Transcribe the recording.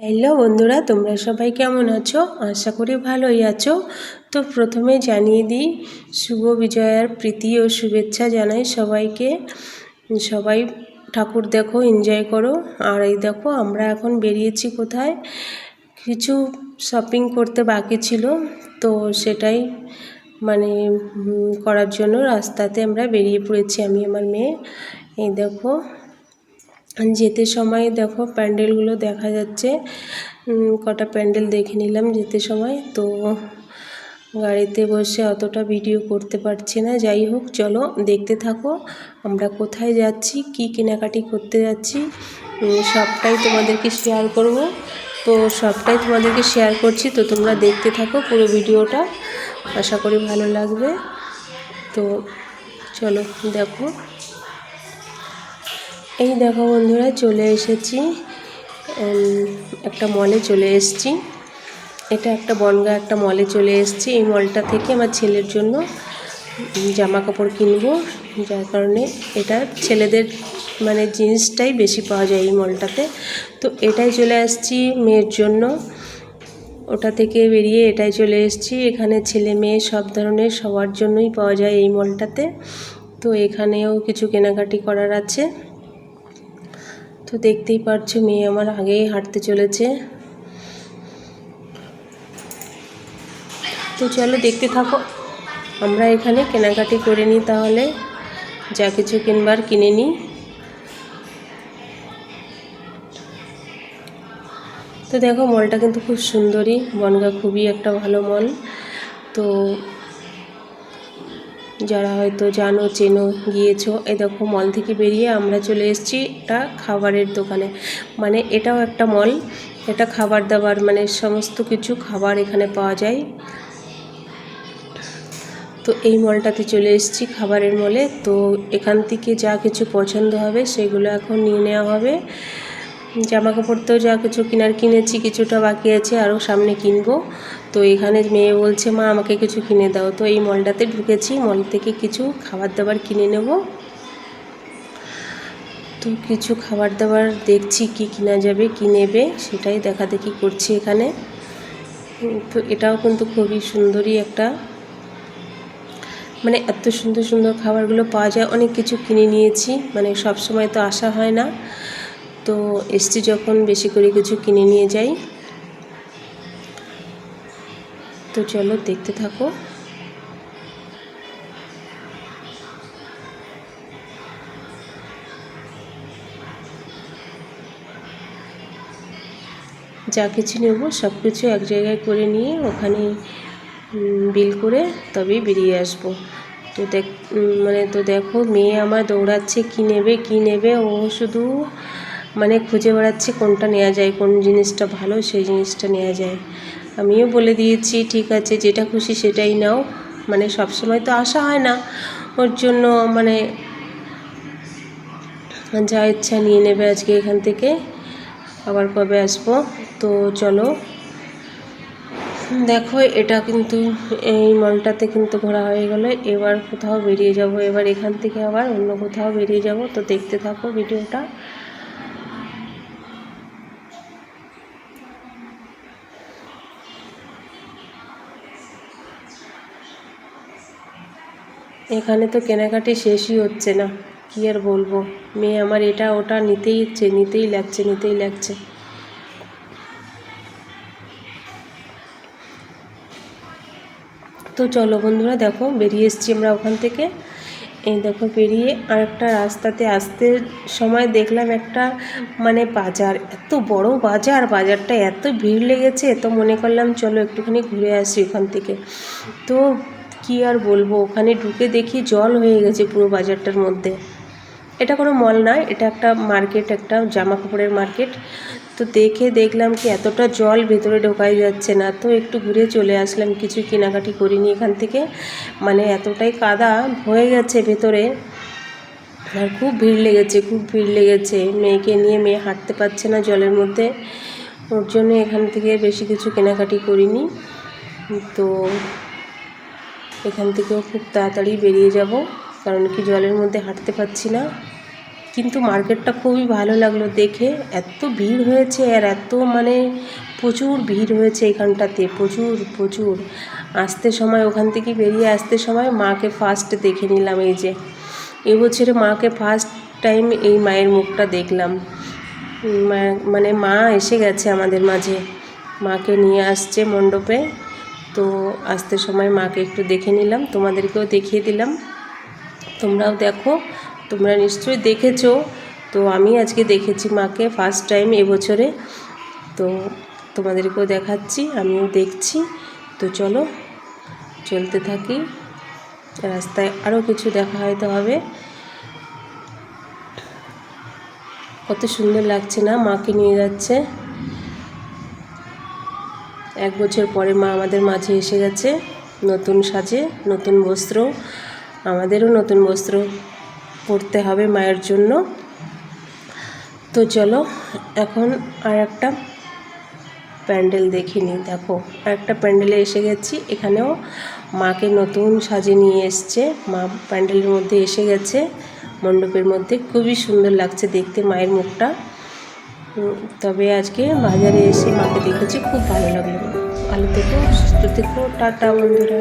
Hello বন্ধুরা, তোমরা সবাই কেমন আছো? আশা করি ভালোই আছো। তো প্রথমে জানিয়ে দিই, শুভ বিজয়ার প্রীতি ও শুভেচ্ছা জানাই সবাইকে। সবাই ঠাকুর দেখো এনজয় করো। আর এই দেখো, আমরা এখন বেরিয়েছি কোথায়? কিছু শপিং করতে বাকি ছিল, তো সেটাই মানে করার জন্য রাস্তাতে আমরা বেরিয়ে পড়েছি আমি আমার মেয়ে। এই দেখো, যেতে সময় দেখো প্যান্ডেলগুলো দেখা যাচ্ছে। কটা প্যান্ডেল দেখে নিলাম যেতে সময়। তো গাড়িতে বসে অতটা ভিডিও করতে পারছি না। যাই হোক, চলো দেখতে থাকো আমরা কোথায় যাচ্ছি, কি কেনাকাটি করতে যাচ্ছি। সবটাই তোমাদেরকে শেয়ার করব। তো সবটাই তোমাদেরকে শেয়ার করছি। তো তোমরা দেখতে থাকো পুরো ভিডিওটা। আশা করি ভালো লাগবে। তো চলো দেখো। এই দেখো বন্ধুরা, চলে এসেছি। একটা মলে চলে এসেছি। এটা একটা বনগা একটা মলে চলে এসেছি। এই মলটা থেকে আমার ছেলের জন্য জামা কাপড় কিনবো। যার কারণে এটা ছেলেদের মানে জিনিসটাই বেশি পাওয়া যায় এই মলটাতে তো এটাই চলে আসছি মেয়ের জন্য। ওটা থেকে বেরিয়ে এটাই চলে এসেছি। এখানে ছেলে মেয়ে সব ধরনের সবার জন্যই পাওয়া যায় এই মলটাতে। তো এখানেও কিছু কেনাকাটি করার আছে। তো দেখতেই পারছ মেয়ে আমার আগেই হাঁটতে চলেছে। তো চলো দেখতে থাকো। আমরা এখানে কেনাকাটি করে নিই তাহলে। যা কিছু কিনবার কিনে নিই। তো দেখো, মলটা কিন্তু খুব সুন্দরই বনগা খুবই একটা ভালো মল। তো যারা হয়তো জানো, চেনো, গিয়েছো এই দেখো, মল থেকে বেরিয়ে আমরা চলে এসেছি একটা খাবারের দোকানে। মানে এটাও একটা মল। এটা খাবার দাবার মানে সমস্ত কিছু খাবার এখানে পাওয়া যায়। তো এই মলটাতে চলে এসেছি খাবারের মলে। তো এখান থেকে যা কিছু পছন্দ হবে, সেগুলো এখন নিয়ে নেওয়া হবে। জামা কাপড় তো যা কিছু কেনার কিনেছি, কিছুটা বাকি আছে আরও সামনে কিনবো। তো এখানে মেয়ে বলছে, মা, আমাকে কিছু কিনে দাও। তো এই মলটাতে ঢুকেছি, মল থেকে কিছু খাবার দাবার কিনে নেব। তো কিছু খাবার দাবার দেখছি, কি কিনা যাবে, কি নেবে, সেটাই দেখা দেখি করছি এখানে। তো এটাও কিন্তু খুবই সুন্দরই একটা মানে এত সুন্দর সুন্দর খাবারগুলো পাওয়া যায়। অনেক কিছু কিনে নিয়েছি মানে সব সময় তো আসা হয় না। তো এসছি যখন বেশি করে কিছু কিনে নিয়ে যাই। তো চলো দেখতে থাকো। যা কিছু নেব সব কিছু এক জায়গায় করে নিয়ে ওখানে বিল করে তবেই বেরিয়ে আসব। তো দেখ মানে তো দেখো মেয়ে আমার দৌড়াচ্ছে, কী নেবে কী নেবে? ও শুধু মানে খুঁজে বেড়াচ্ছে কোনটা নেওয়া যায়, কোন জিনিসটা ভালো সেই জিনিসটা নেওয়া যায়। আমিও বলে দিয়েছি, ঠিক আছে, যেটা খুশি সেটাই নাও। মানে সব সময় তো আসা হয় না। ওর জন্য মানে যা ইচ্ছা নিয়ে নেবে আজকে এখান থেকে। আবার কবে আসব? তো চলো। দেখো, এটা কিন্তু এই মলটাতে কিন্তু ঘোরা হয়ে গেল। এবার কোথাও বেরিয়ে যাব। এবার এখান থেকে আবার অন্য কোথাও বেরিয়ে যাব। তো দেখতে থাকো ভিডিওটা। এখানে তো কেনাকাটি শেষই হচ্ছে না। কী আর বলব? মেয়ে আমার এটা ওটা নিতেই ইচ্ছে, নিতেই লাগছে নিতেই লাগছে। তো চলো বন্ধুরা, দেখো বেরিয়ে এসেছি আমরা ওখান থেকে। এই দেখো বেরিয়ে আর একটা রাস্তাতে আসতে সময় দেখলাম একটা মানে বাজার, এত বড় বাজার, বাজারটা এত ভিড় লেগেছে, তো মনে করলাম চলো একটুখানি ঘুরে আসি ওখান থেকে। তো কি আর বলব? ওখানে ঢুকে দেখি জল হয়ে গেছে পুরো বাজারটার মধ্যে। এটা কোনো মল নয় এটা একটা মার্কেট, একটা জামা কাপড়ের মার্কেট। তো দেখে দেখলাম কি এতটা জল ভেতরে ঢোকাই যাচ্ছে না। তো একটু ঘুরে চলে আসলাম কিছু কেনাকাটি করিনি এখান থেকে। মানে এতটাই কাদা হয়ে গেছে ভেতরে। আর খুব ভিড় লেগেছে, খুব ভিড় লেগেছে। মেয়েকে নিয়ে মেয়ে হাঁটতে পারছে না জলের মধ্যে। ওর জন্য এখান থেকে বেশি কিছু কেনাকাটি করিনি। তো এখান থেকেও খুব তাড়াতাড়ি বেরিয়ে যাব, কারণ কি জলের মধ্যে হাঁটতে পারছি না। কিন্তু মার্কেটটা খুবই ভালো লাগল দেখে, এত ভিড় হয়েছে আর এত মানে প্রচুর ভিড় হয়েছে এখানটাতে, প্রচুর প্রচুর। আসতে সময়, ওখান থেকে বেরিয়ে আসতে সময় মাকে ফার্স্ট দেখে নিলাম এই যে এবছরে মাকে ফার্স্ট টাইম এই মায়ের মুখটা দেখলাম। মানে মা এসে গেছে আমাদের মাঝে, মাকে নিয়ে আসছে মণ্ডপে। তো আসতে সময় মাকে একটু দেখে নিলাম, তোমাদেরকেও দেখিয়ে দিলাম। তোমরাও দেখো, তোমরা নিশ্চয়ই দেখেছ। তো আমি আজকে দেখেছি মাকে ফার্স্ট টাইম এবছরে। তো তোমাদেরকেও দেখাচ্ছি, আমিও দেখছি। তো চলো, চলতে থাকি। রাস্তায় আরও কিছু দেখা হয়তো হবে। কত সুন্দর লাগছে না মাকে নিয়ে যাচ্ছে। এক বছর পরে মা আমাদের মাঝে এসে গেছে। নতুন সাজে, নতুন বস্ত্র। আমাদেরও নতুন বস্ত্র পরতে হবে মায়ের জন্য। তো চলো, এখন আর একটা প্যান্ডেল দেখিনি দেখো একটা প্যান্ডেলে এসে গেছি। এখানেও মাকে নতুন সাজে নিয়ে এসছে। মা প্যান্ডেলের মধ্যে এসে গেছে। মণ্ডপের মধ্যে। খুবই সুন্দর লাগছে দেখতে মায়ের মুখটা। তবে আজকে বাজারে এসে মাকে দেখেছি, খুব ভালো লাগল। ভালো থেকো, সুস্থ থেকো, টাটা বন্ধুরা।